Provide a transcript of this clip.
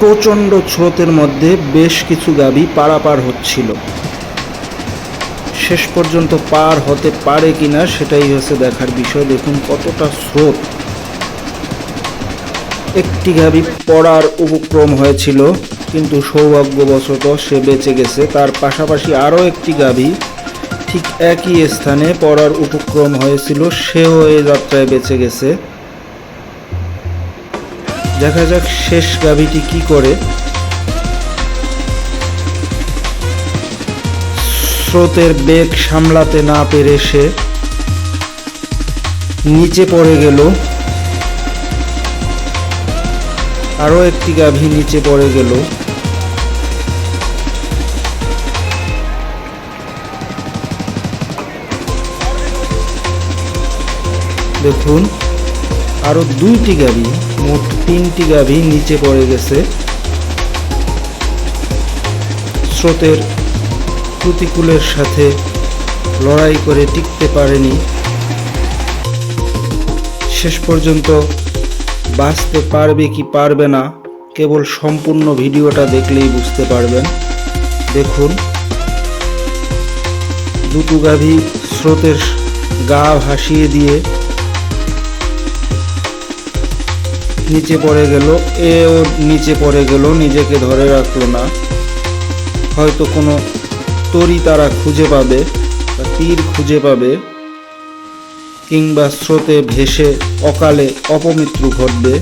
প্রচণ্ড স্রোতের মধ্যে বেশ কিছু গাভী পারাপার হচ্ছিল। শেষ পর্যন্ত পার হতে পারে কিনা সেটাই হচ্ছে দেখার বিষয়। দেখুন কতটা স্রোত। একটি গাভী পড়ার উপক্রম হয়েছিল, কিন্তু সৌভাগ্যবশত সে বেঁচে গেছে। তার পাশাপাশি আরও একটি গাভী ঠিক একই স্থানে পড়ার উপক্রম হয়েছিল, সেও এই যাত্রায় বেঁচে গেছে। দেখা যাক শেষ গাভীটি কি করে। স্রোতের বেগ সামলাতে না পেরে সে নিচে পড়ে গেল। আরও একটি গাভী নিচে পড়ে গেল। দেখুন, আরও দুইটি গাভী। মোট তিনটি গাভী নিচে পড়ে গেছে। স্রোতের প্রতিকূলের সাথে লড়াই করে টিকতে পারেনি। শেষ পর্যন্ত বাঁচতে পারবে কি পারবে না, কেবল সম্পূর্ণ ভিডিওটা দেখলেই বুঝতে পারবেন। দেখুন, দুটো গাভী স্রোতের গা ভাসিয়ে দিয়ে নিচে পড়ে গেল, এও নিচে পড়ে গেল, নিজেকে ধরে রাখল না। হয়তো কোনো তরি তারা খুঁজে পাবে বা তীর খুঁজে পাবে, কিংবা স্রোতে ভেসে অকালে অপমৃত্যু ঘটবে।